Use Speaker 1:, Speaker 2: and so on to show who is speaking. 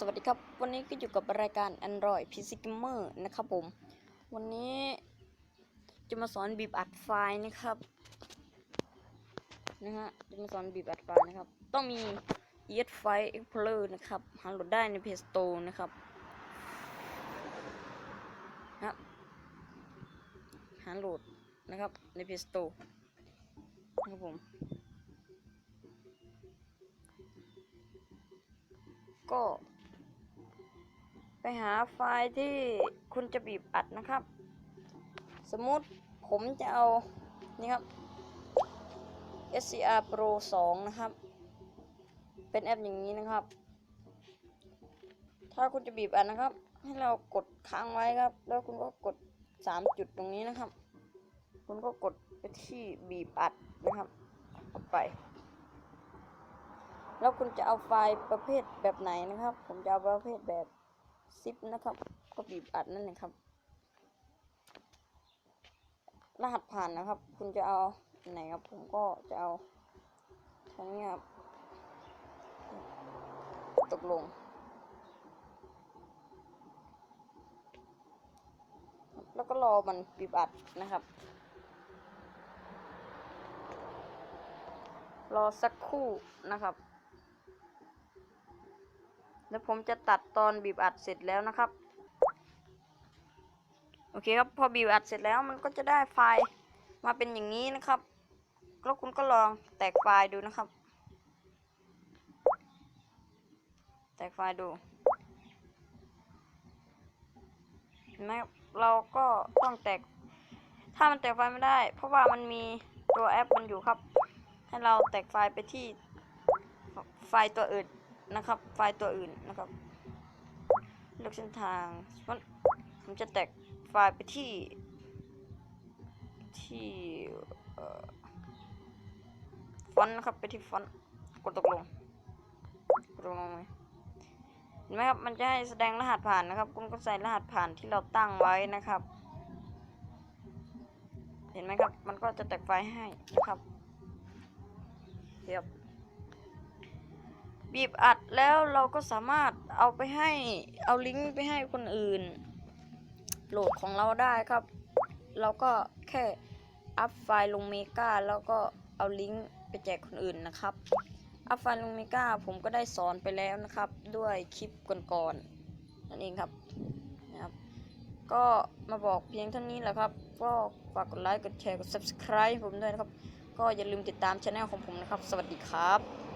Speaker 1: สวัสดีครับ วันนี้ก็อยู่กับรายการ Android PC Gamer นะครับผม วันนี้จะมาสอนบีบอัดไฟล์นะครับนะฮะจะมาสอนบีบอัดไฟล์นะครับ ต้องมี ES File Explorer นะครับหาโหลดได้ใน Play Store นะครับนะหาโหลดนะครับใน Play Store นะครับผมก็ หาไฟล์ที่คุณจะบีบอัดนะครับ สมมติผมจะเอา นี่ครับ SCR Pro 2 นะครับ เป็นแอปอย่างนี้นะครับ ถ้าคุณจะบีบอัดนะครับ ให้เรากดค้างไว้ครับ แล้วคุณก็กด 3 จุดตรงนี้นะครับ คุณก็กดไปที่บีบอัดนะครับเอาไป แล้วคุณจะเอาไฟล์ประเภทแบบไหนนะครับ ผมจะเอาประเภทแบบ ซิปนะครับ ก็บีบอัดนั่นเองครับ รหัสผ่านนะครับ คุณจะเอาไหนครับ ผมก็จะเอาทั้งนี้ครับ ตกลงแล้วก็รอมันบีบอัดนะครับ รอสักครู่นะครับ แล้วผมจะตัดตอนบีบอัดเสร็จแล้วนะครับ โอเคครับพอบีบอัดเสร็จแล้วมันก็จะได้ไฟล์มาเป็นอย่างนี้นะครับแล้วคุณก็ลองแตกไฟล์ดูนะครับ แตกไฟล์ดูเห็นไหมครับเราก็ต้องแตก ถ้ามันแตกไฟล์ไม่ได้ เพราะว่ามันมีตัวแอปมันอยู่ครับ ให้เราแตกไฟล์ไปที่ไฟล์ตัวอื่น นะครับ ไฟล์ตัวอื่นนะครับ เลือกเส้นทางมันผมจะแตกไฟล์ไปที่ ที่ฟอนต์นะครับไปที่ฟอนต์กดตกลงกดตกลงไหมเห็นไหมครับมันจะให้แสดงรหัสผ่านนะครับคุณก็ใส่รหัสผ่านที่เราตั้งไว้นะครับ เห็นไหมครับ มันก็จะแตกไฟล์ให้นะครับเทียบ บีบอัดแล้วเราก็สามารถเอาไปให้เอาลิงก์ไปให้คนอื่น โหลดของเราได้ครับ เราก็แค่อัพไฟล์ลงเมกาแล้วก็เอาลิงก์ไปแจกคนอื่นนะครับ อัพไฟล์ลงเมกาผมก็ได้สอนไปแล้วนะครับ ด้วยคลิปก่อนๆนั่นเองครับนะครับ ก็มาบอกเพียงเท่านี้แหละครับ ก็ฝากกดไลค์กดแชร์กด subscribe ผมด้วยนะครับ ก็อย่าลืมติดตามช anel ของผมนะครับ สวัสดีครับ